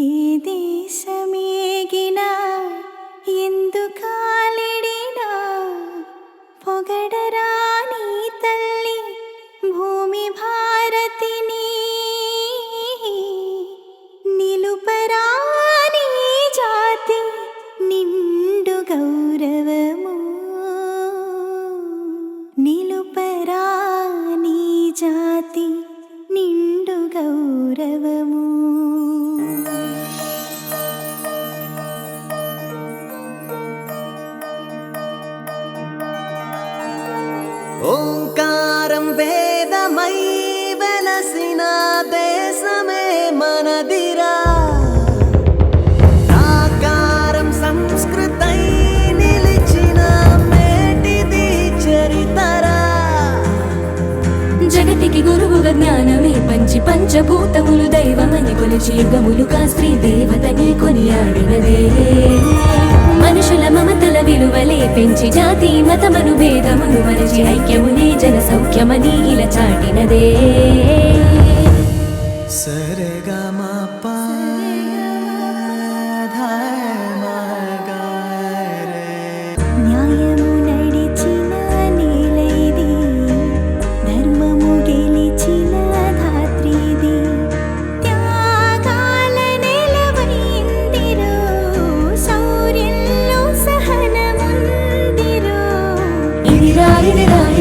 ఏ దేశమేగినా ఎందు కాలిడినా పొగడరాని తల్లి భూమి భారతిని నిలుపరాని జాతి నిండు గౌరవము. నిలుపరాని జాతి నిండు గౌరవము. పంచభూతములు దైవమని కొలిచి యుగములు కా స్త్రీ దేవతని కొనియాడినదే. మనుషుల మమతల విలువలే పెంచి జాతి మతమను భేదమును మరచి ఐక్యమునే జన సౌఖ్యమని ఇలా చాటినదే. సరగమా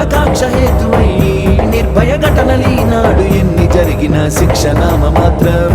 బాలకాక్ష హేతువై నిర్భయ ఘటనలీనాడు ఎన్ని జరిగిన శిక్ష నామ మాత్రం.